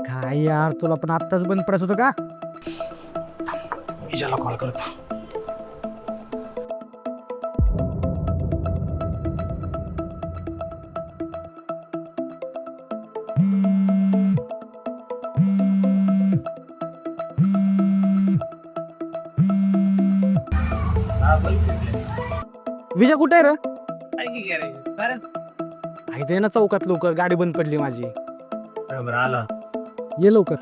काय यार तुला पण आत्ताच बंद पडायचं होतं का? विजयाला कॉल करतो विजय कुठे आहे रे? माहिती आहे ना चौकात लवकर गाडी बंद पडली माझी. आला. ये लवकर.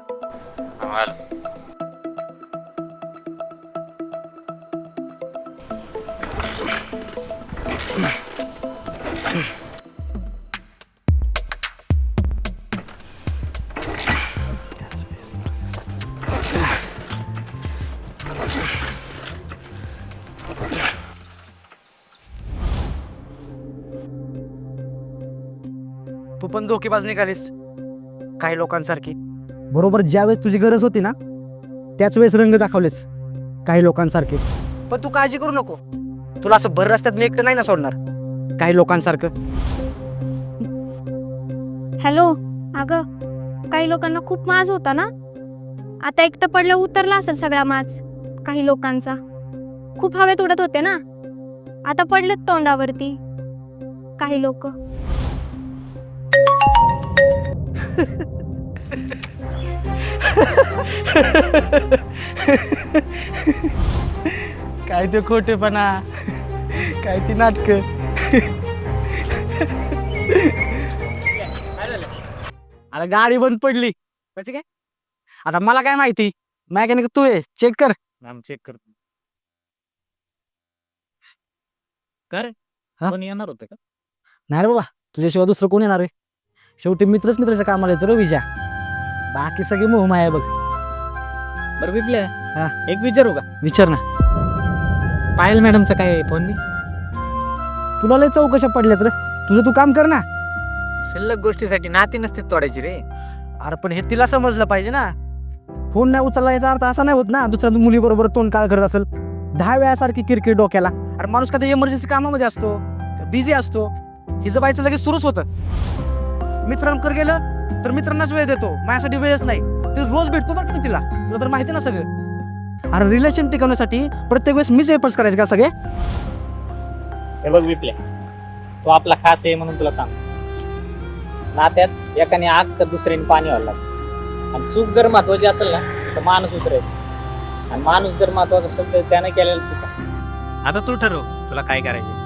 तू पण धोकेबाज निघालीस. काही लोकांसारखी. बरोबर ज्यावेळेस तुझी गरज होती ना त्याच वेळेस रंग दाखवलेस. काही लोकांसारखे. पण तू काळजी करू नको. तुला असं भर रस्त्यात मी एकटं नाही ना सोडणार. काही लोकांसारखं. हॅलो अगं काही लोकांना खूप माज होता ना? आता एकटं पडलं उतरला असेल सगळा माज काही लोकांचा. खूप हवेत उडत होते ना? आता पडलेत तोंडावरती. काही लोक. काय ते खोटेपणा? काय ती नाटक? आता गाडी बंद पडली. कशी काय? आता मला काय माहिती? मॅकॅनिक तू आहे चेक कर. चेक करतो का रे? हा? कोणी येणार होते का? नाही रे बाबा तुझ्याशिवाय दुसरं कोण येणार आहे? शेवटी मित्रच मित्राच्या कामाला येतो रे विजा. बाकी सगळी मोहमाय आहे बघ. बरं बिपल्या हा. एक विचारू का? विचार ना. पायल मॅडमचा काय फोन नाही तुला लय चौकशा पडल्यात रे. तुझं तू काम कर ना. शिल्लक गोष्टीसाठी नाती नसते तोडायची रे. अरे पण हे तिला समजलं पाहिजे ना. फोन नाही उचलला याचा अर्थ असा नाही होत ना दुसऱ्या मुलीबरोबर तोंड काळ करत असेल. दहा वेळासारखी किरकिर डोक्याला. अरे माणूस कधी इमर्जन्सी कामामध्ये असतो बिझी असतो हिचं बाईचं लगेच सुरूच होतं. मित्रांकडे गेलं तर मित्रांनाच वेळ देतो. माझ्यासाठी वेळच नाही. ते रोज भेटतो बरं का मी तिला? तुला तर माहिती ना सगळं. अरे रिलेशन टिकवण्यासाठी प्रत्येक वेळेस मीच एफर्ट्स करायचे का सगळे? हे बघ विपल्या तो आपला खास आहे म्हणून तुला सांग नात्यात एकाने आग तर दुसऱ्याने पाणी व्हायला लागतं आणि चूक जर महत्वाची असेल ना तर माणूस उतरायचा आणि माणूस जर महत्त्वाचा असेल तर त्याने केलेला चुका आता तू ठरव तुला काय करायचे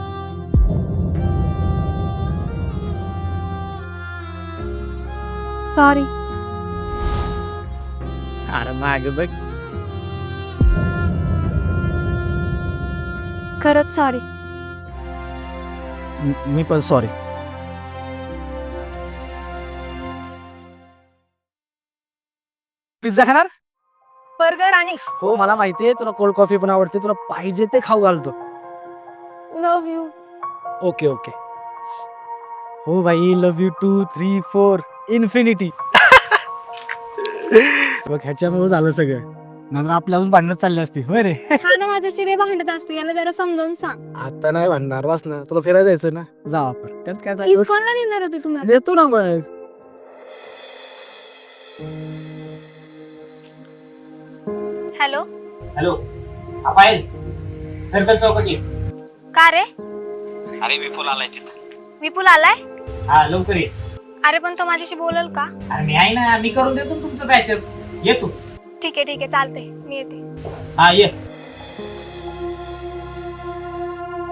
सॉरी. अरे माग बघ. खरंच सॉरी. मी पण सॉरी. पिझ्झा खाणार? बर्गर आणि हो मला माहितीये तुला कोल्ड कॉफी पण आवडते तुला पाहिजे ते खाऊ घालतो. लव्ह यू ओके ओके हो भाई love you two three four infinity. बघ ह्याच्यामुळे झालं सगळं. नंतर आपल्या अजून भांडणं चालली असती. होय रे. हा ना माझ्याशी रे भांडत असतो. याला जरा समजावून सांग. आता नाही भांडणार वाच ना. तुला फिरायला जायचं ना? जाऊ आपण. त्यात काय जायचं? इस्कॉनला नेणार होते तुम्हाला देतो ना मग हॅलो. हॅलो. हा पायल सर्कल चौकटी का रे? अरे विपुल आलाय तिथं. विपुल आलाय? हा लवकर ये. अरे पण तो माझ्याशी बोलल का? अरे मी आहे ना मी करून देतो ना तुमचं बॅचअप ये तू. ठीक आहे ठीक आहे चालते मी येते. हा ये.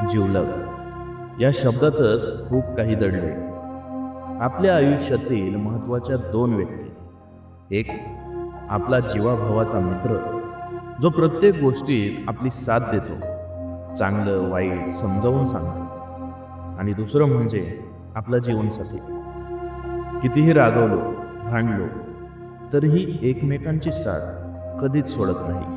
जिवलग या शब्दातच खूप काही दडले. आपल्या आयुष्यातील महत्त्वाच्या दोन व्यक्ती. एक आपला जीवाभावाचा मित्र जो प्रत्येक गोष्टीत आपली साथ देतो. चांगलं वाईट समजावून सांगतो. आणि दुसरं म्हणजे आपला जीवनसाथी. कितीही रागवलो भांडलो तरीही एकमेकांची साथ कधीच सोडत नाही.